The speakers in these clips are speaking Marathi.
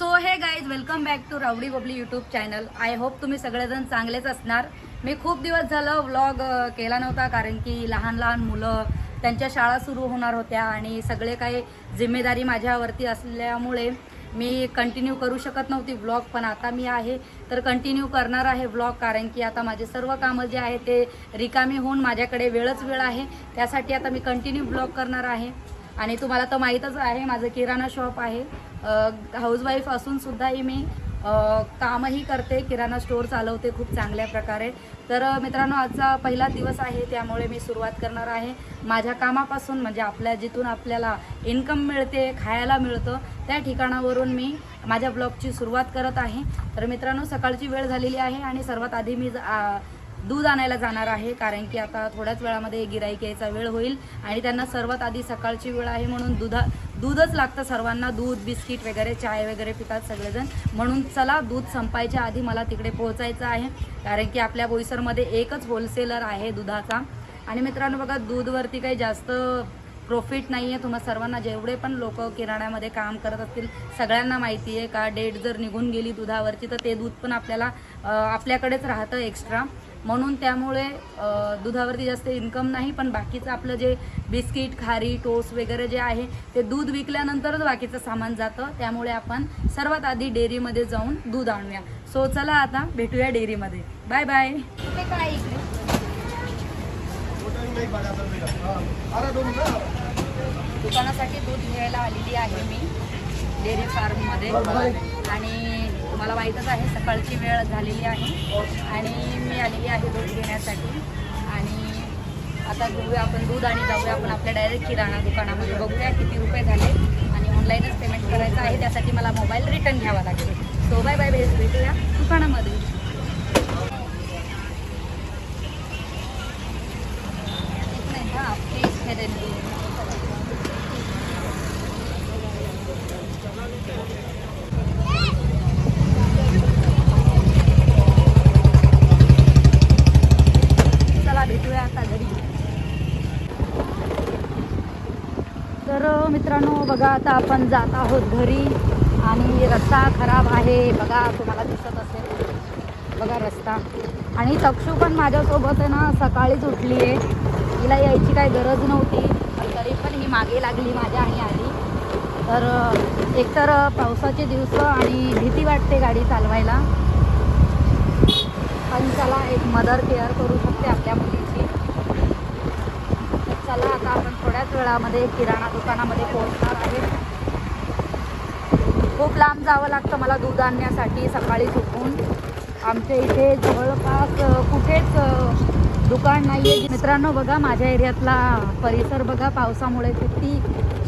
So hey guys welcome back to Rowdy Babli YouTube channel I hope तुम्ही सगळेजण चांगलेच असणार. मी खूप दिवस झालं व्लॉग केला नव्हता कारण की लहान लहान मुलं त्यांच्या शाळा सुरू होणार होत्या आणि सगळे काही जिम्मेदारी माझ्यावरती असल्यामुळे मी कंटिन्यू करू शकत नव्हती व्लॉग पण आता मी आहे तर कंटिन्यू करणार आहे व्लॉग कारण की आता माझे सर्व कामं जे आहे ते रिकामी होऊन माझ्याकडे वेळच वेळ आहे. त्यासाठी आता मी कंटिन्यू ब्लॉग करणार आहे. आणि तुम्हाला तर माहीतच आहे माझं किराणा शॉप आहे. हाऊसवाईफ असूनसुद्धाही मी कामही करते किराणा स्टोअर चालवते खूप चांगल्या प्रकारे. तर मित्रांनो आजचा पहिला दिवस आहे त्यामुळे मी सुरुवात करणार आहे. माझ्या कामापासून म्हणजे आपल्या जिथून आपल्याला इन्कम मिळते खायला मिळतं त्या ठिकाणावरून मी माझ्या ब्लॉगची सुरुवात करत आहे. तर मित्रांनो सकाळची वेळ झालेली आहे आणि सर्वात आधी मी दूध आणायला जाणार आहे कारण की आता थोड्याच वेळामध्ये गिराईक यायचा वेळ होईल. आणि त्यांना सर्वात आधी सकाळची वेळ आहे म्हणून दुधा दूधच लागतं सर्वांना दूध बिस्किट वगैरे चाय वगैरे पितात सगळेजण. म्हणून चला दूध संपायच्या आधी मला तिकडे पोहोचायचं आहे. कारण की आपल्या बोईसरमध्ये एकच होलसेलर आहे दुधाचा. आणि मित्रांनो बघा दूधवरती काही जास्त प्रॉफिट नाही आहे तुम्हा सर्वांना जेवढे पण लोक किराण्यामध्ये काम करत असतील सगळ्यांना माहिती आहे का? डेट जर निघून गेली दुधावरची तर ते दूध पण आपल्याला आपल्याकडेच राहतं एक्स्ट्रा म्हणून त्यामुळे दुधावरती जास्त इन्कम नाही पण बाकीचं आपलं जे बिस्किट खारी टोस्ट वगैरे जे आहे ते दूध विकल्यानंतरच बाकीचं सामान जातं. त्यामुळे आपण सर्वात आधी डेअरीमध्ये जाऊन दूध आणूया. सो चला आता भेटूया डेअरीमध्ये. बाय बाय काय दुकानासाठी दूध घ्यायला आलेली आहे मी डेअरी फार्ममध्ये. आणि तुम्हाला माहीतच आहे सकाळची वेळ झालेली आहे. आणि मी आलेली आहे दूध घेण्यासाठी. आणि आता घेऊया आपण दूध आणि जाऊया आपण आपल्या डायरेक्ट किराणा दुकानामध्ये. बघूया किती रुपये झाले. आणि ऑनलाईनच पेमेंट करायचं आहे त्यासाठी मला मोबाईल रिटर्न घ्यावा लागेल. सो बाय बाय भेट भेटूया दुकानामध्ये एक मिनिट हां प्लीज हे दूध चला भेटूया आता घरी तर मित्रांनो बघा आता आपण जात आहोत घरी आणि रस्ता खराब आहे. बघा तुम्हाला दिसत असेल. बघा रस्ता. आणि चक्षू पण माझ्यासोबत आहे ना सकाळीच उठली आहे तिला यायची काही गरज नव्हती पण तरी पण ही मागे लागली माझ्या आणि आली तर एकतर पावसाचे दिवस आणि भीती वाटते गाडी चालवायला. पण चला एक मदर केअर करू शकते आपल्या मुलीची. चला आता आपण थोड्याच वेळामध्ये किराणा दुकानामध्ये पोहोचणार आहे. खूप लांब जावं लागतं मला दूध आणण्यासाठी सकाळी उठून आमच्या इथे जवळपास कुठेच दुकान नाही आहे मित्रांनो बघा माझ्या एरियातला परिसर बघा पावसामुळे किती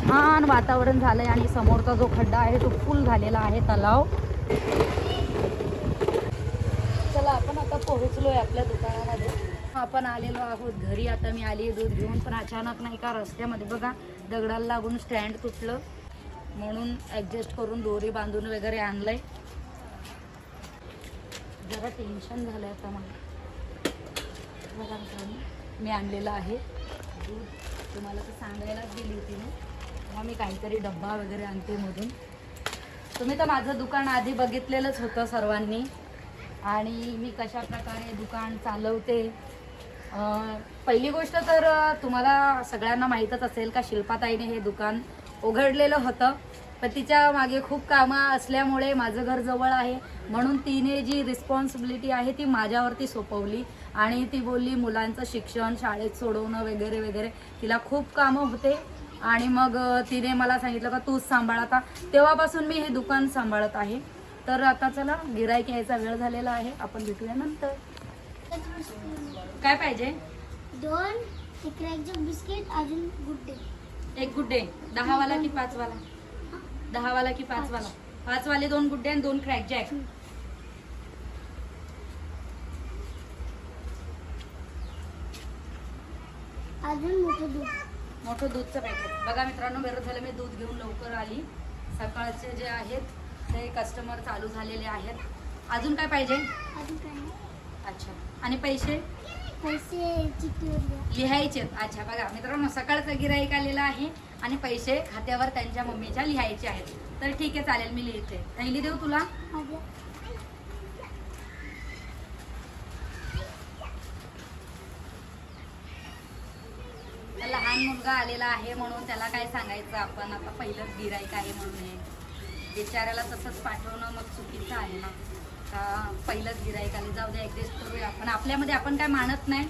छान वातावरण झालं आहे आणि समोरचा जो खड्डा आहे तो फुल झालेला आहे तलाव. चला आपण आता पोहोचलो आहे आपल्या दुकानामध्ये. आपण आलेलो आहोत घरी. आता मी आली दूध घेऊन पण अचानक नाही का रस्त्यामध्ये बघा दगडाला लागून स्टँड तुटलं. म्हणून ॲडजस्ट करून दोरी बांधून वगैरे आणलंय. जरा टेन्शन झालं आता मला. बघा मी आणलेलं आहे. दूध तुम्हाला तर सांगायलाच दिली होती मी. तेव्हा मी काहीतरी डब्बा वगैरे आणते मधून. तुम्ही तर माझं दुकान आधी बघितलेलंच होतं सर्वांनी. आणि मी कशा प्रकारे दुकान चालवते पहिली गोष्ट तर तुम्हाला सगळ्यांना माहीतच असेल का शिल्पाताईने हे दुकान उघडलेलं होतं. पण तिच्यामागे खूप कामं असल्यामुळे माझं घर जवळ आहे. म्हणून तिने जी रिस्पॉन्सिबिलिटी आहे ती माझ्यावरती सोपवली. आणि ती बोलली मुलांचं शिक्षण शाळेत सोडवणं वगैरे वगैरे. तिला खूप कामं होते. आणि मग तिने मला सांगितलं का तूच सांभाळ आता. तेव्हापासून मी हे दुकान सांभाळत आहे. तर आता चला गिरायक यायचा वेळ झालेला आहे. आपण भेटूया नंतर. काय पाहिजे? दोन क्रॅकचे बिस्किट अजून गुड्डे. एक गुड्डे. दहावाला की पाचवाला? दहावाला की पाचवाला? पाचवाले दोन गुड्डे आणि दोन क्रॅक जॅक. अजून मोठं दूध. मोठं दूधचं पॅकेट बघा मित्रांनो बरं झालं मी दूध घेऊन लवकर आली. सकाळचे जे आहेत ते कस्टमर चालू झालेले आहेत. अजून काय पाहिजे? अजून काय नाही. अच्छा. आणि पैसे? लिहायचे अच्छा बघा मित्रांनो सकाळचा गिराईक आलेला आहे आणि पैसे खात्यावर त्यांच्या मम्मीच्या लिहायचे आहेत. तर ठीक आहे चालेल मी लिहिते. थैली देऊ तुला? लहान मुलगा आलेला आहे म्हणून त्याला काय सांगायचं आपण? आता पहिलंच गिराईक आहे म्हणून. हे. बिचाऱ्याला तसंच पाठवणं मग चुकीचं आहे ना. का पहिलंच गिराईक आले जाऊ द्या ऍडजस्ट करूया. आपण आपल्यामध्ये आपण काय मानत नाही.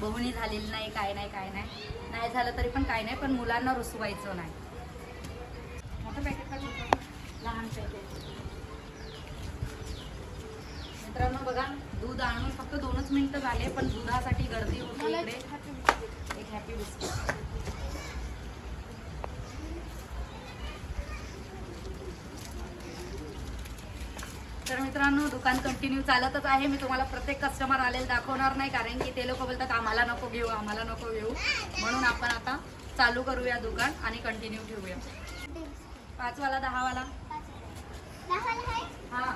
बहुणी झालेली नाही काय नाही काय नाही. नाही झालं तरी पण काय नाही पण मुलांना रुसवायचं नाही. मोठं पॅकेट छोटं? लहान पॅकेट मित्रांनो बघा दूध आणून फक्त दोनच मिनिटं झाले पण दुधासाठी गर्दी होती इकडे. एक हॅपी बिस्किट तर मित्रांनो दुकान कंटिन्यू चालतच आहे. मी तुम्हाला प्रत्येक कस्टमर आलेले दाखवणार नाही कारण की ते लोक बोलतात आम्हाला नको घेऊ आम्हाला नको घेऊ. म्हणून आपण आता चालू करूया दुकान आणि कंटिन्यू ठेवूया. पाचवाला दहावाला? हा.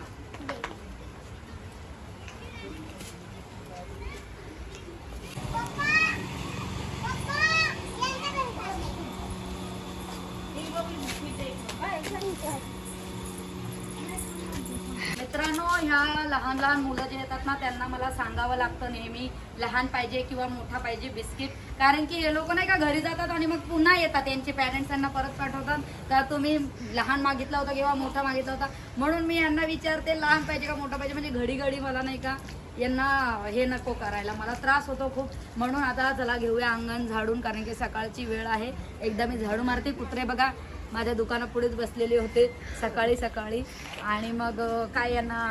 मित्रांनो ह्या लहान लहान मुलं जे येतात ना त्यांना मला सांगावं लागतं नेहमी लहान पाहिजे किंवा मोठा पाहिजे बिस्किट. कारण की हे लोक नाही का घरी जातात आणि मग पुन्हा येतात. त्यांचे पॅरेंट्स त्यांना परत पाठवतात. तर तुम्ही लहान मागितला होता किंवा मोठा मागितला होता. म्हणून मी यांना विचारते लहान पाहिजे का मोठा पाहिजे? म्हणजे घडी घडी मला नाही का यांना हे नको करायला. मला त्रास होतो खूप. म्हणून आता चला घेऊया अंगण झाडून कारण की सकाळची वेळ आहे. एकदा मी झाडू मारते कुत्रे बघा. माझ्या दुकानापुढेच बसलेले होते सकाळी सकाळी. आणि मग काय यांना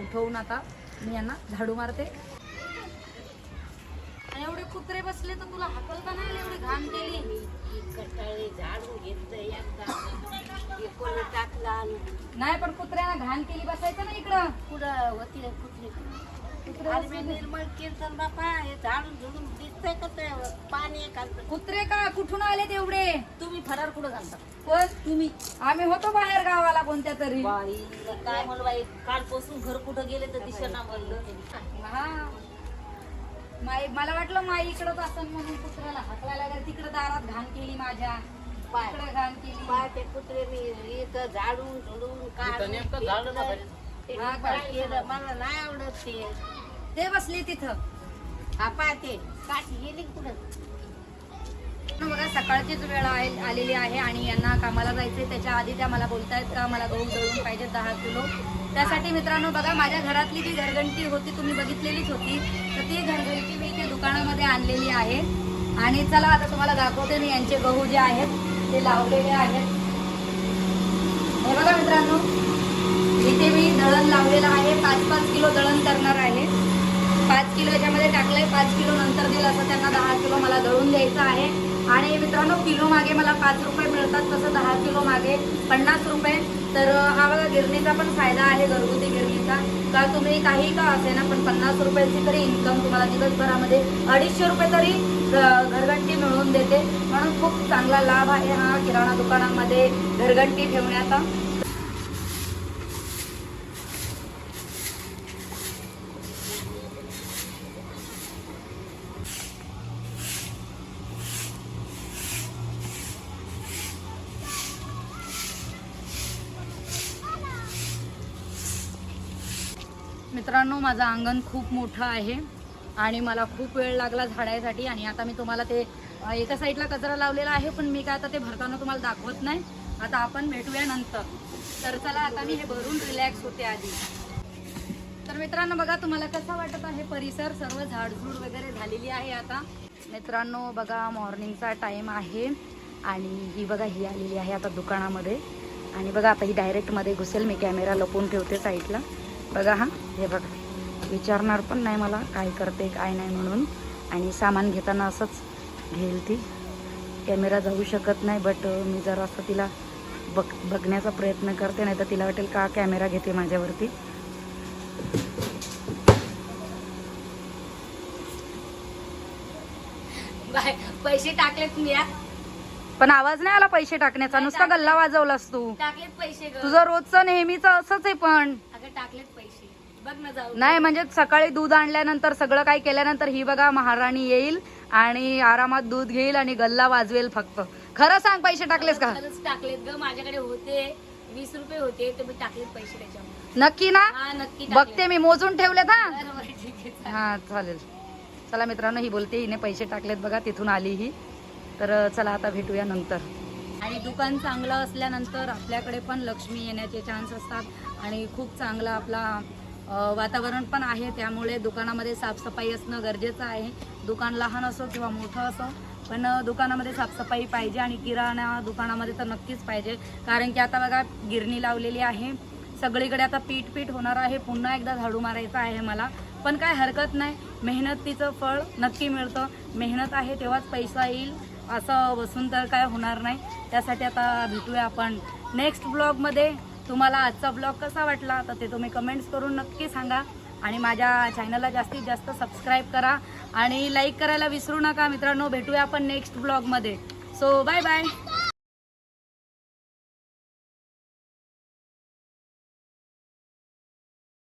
उठवून आता मी यांना झाडू मारते. आणि एवढे कुत्रे बसले तर तुला हाकलता नाही एवढी घाण केली? कटाळे घेतलं टाकला नाही पण कुत्र्यांना घाण केली बसायचं ना इकडं. पुढं होती रे कुत्रे अरे मी बसले. निर्मळ कीर्तन बापा हे झाडून झुडून दिसतंय का ते? पाणी आहे का कुत्रे का कुठून आले तेवढे तुम्ही फरार कुठं घालता कोण? तुम्ही. आम्ही होतो बाहेर गावाला कोणत्या तरी. बाई काय म्हणलं बाई कालपासून घर कुठं गेले तर दिशेना म्हणलं हा. माई मला वाटलं माई इकडंच असन म्हणून कुत्र्याला हाकलायला लागलं तिकडे दारात घाण केली माझ्या. पाय घाण केली. पाय ते कुत्रे मी इथं झाडून झुडून काढून ते हा, काय केलं मला नाही आवडत ते. ते बसले तिथं. हा पाय ते. काठी गेली कुठं बघा सकाळचीच वेळ आहे आलेली आहे आणि यांना कामाला जायचे त्याच्या आधी त्या मला बोलतायत का मला गहू दळून पाहिजे दहा किलो. त्यासाठी मित्रांनो बघा माझ्या घरातली जी घरघंटी होती तुम्ही बघितलेलीच होती. तर ती घरघंटी मी इथे दुकानामध्ये आणलेली आहे. आणि चला आता तुम्हाला दाखवते मी यांचे गहू जे आहेत ते लावलेले आहेत. हे बघा मित्रांनो इथे मी दळण लावलेलं आहे. पाच पाच किलो दळण करणार आहे. पाच किलो याच्यामध्ये टाकलंय. पाच किलो नंतर दिलं असं त्यांना दहा किलो मला दळून द्यायचं आहे. आणि मित्रांनो किलो मागे मला पाच रुपये मिळतात तसं दहा किलो मागे पन्नास रुपये. तर हा बघा गिरणीचा पण फायदा आहे घरगुती गिरणीचा. का तुम्ही काही का असे ना पण पन्नास रुपयाची तरी इन्कम तुम्हाला दिवसभरामध्ये अडीचशे रुपये तरी घ- घरघंटी मिळवून देते. म्हणून खूप चांगला लाभ आहे हा किराणा दुकानामध्ये घरघंटी ठेवण्याचा. मित्रांनो माझं अंगण खूप मोठं आहे आणि मला खूप वेळ लागला झाडायसाठी आणि आता मी तुम्हाला ते एका साईडला कचरा लावलेला आहे पण मी काय आता ते भरताना तुम्हाला दाखवत नाही. आता आपण भेटूया नंतर. तर चला आता मी हे भरून रिलॅक्स होते आधी. तर मित्रांनो बघा तुम्हाला कसा वाटत आहे परिसर? सर्व झाडझूड वगैरे झालेली आहे आता. मित्रांनो बघा मॉर्निंगचा टाईम आहे आणि ही बघा ही आलेली आहे आता दुकानामध्ये. आणि बघा आता ही डायरेक्टमध्ये घुसेल. मी कॅमेरा लपवून ठेवते साईडला. बघा हा हे बघा. विचारणार पण नाही मला काय करते काय नाही म्हणून. आणि सामान घेताना असंच घेईल ती. कॅमेरा जाऊ शकत नाही बट मी जरा असं तिला बघ बघण्याचा प्रयत्न करते नाही तर तिला वाटेल का कॅमेरा घेते माझ्यावरती. पैसे टाकलेत मी पण आवाज नाही आला पैसे टाकण्याचा. नुसता गल्ला वाजवलास तू. टाकलेत पैसे तुझं रोजचं नेहमीचं असंच आहे पण. अगं टाकलेत पैसे. बघ ना जाऊ नाही म्हणजे सकाळी दूध आणल्यानंतर सगळं काही केल्यानंतर ही बघा महाराणी येईल आणि आरामात दूध घेईल आणि गल्ला वाजवेल फक्त. खरं सांग पैसे टाकलेस का? खरंच टाकलेत ग. माझ्याकडे होते. वीस रुपये होते. तर मी टाकलेत पैसे त्याच्यावर नक्की ना? हा नक्की टाकलेत. बघते मी. मोजून ठेवलेत हा? बरं, बरं, ठीक आहे, चालेल. हा चालेल. चला मित्रांनो ही बोलते. हिने पैसे टाकलेत बघा तिथून आली ही. तर चला आता भेटूया नंतर. आणि दुकान चांगलं असल्यानंतर आपल्याकडे पण लक्ष्मी येण्याचे चान्स असतात. आणि खूप चांगला आपला वातावरण पण आहे. त्यामुळे दुकानामध्ये साफसफाई असणं गरजेचं आहे. दुकान लहान असो किंवा मोठं असो पण दुकानामध्ये साफसफाई पाहिजे आणि किराणा दुकानामध्ये तर नक्कीच पाहिजे. कारण की आता बघा गिरणी लावलेली आहे. सगळीकडे आता पीठ पीठ होणार आहे. पुन्हा एकदा झाडू मारायचं आहे मला. पण काय हरकत नाही. मेहनतीचं फळ नक्की मिळतं. मेहनत आहे तेव्हाच पैसा येईल असं बसून तर काय होणार नाही. त्यासाठी आता भेटूया आपण नेक्स्ट ब्लॉगमध्ये तुम्हाला आजचा ब्लॉग कसा वाटला तर ते तुम्ही कमेंट्स करून नक्की सांगा. आणि माझ्या चॅनलला जास्तीत जास्त सबस्क्राईब करा. आणि लाईक करायला विसरू नका मित्रांनो. भेटूया आपण नेक्स्ट ब्लॉगमध्ये सो बाय बाय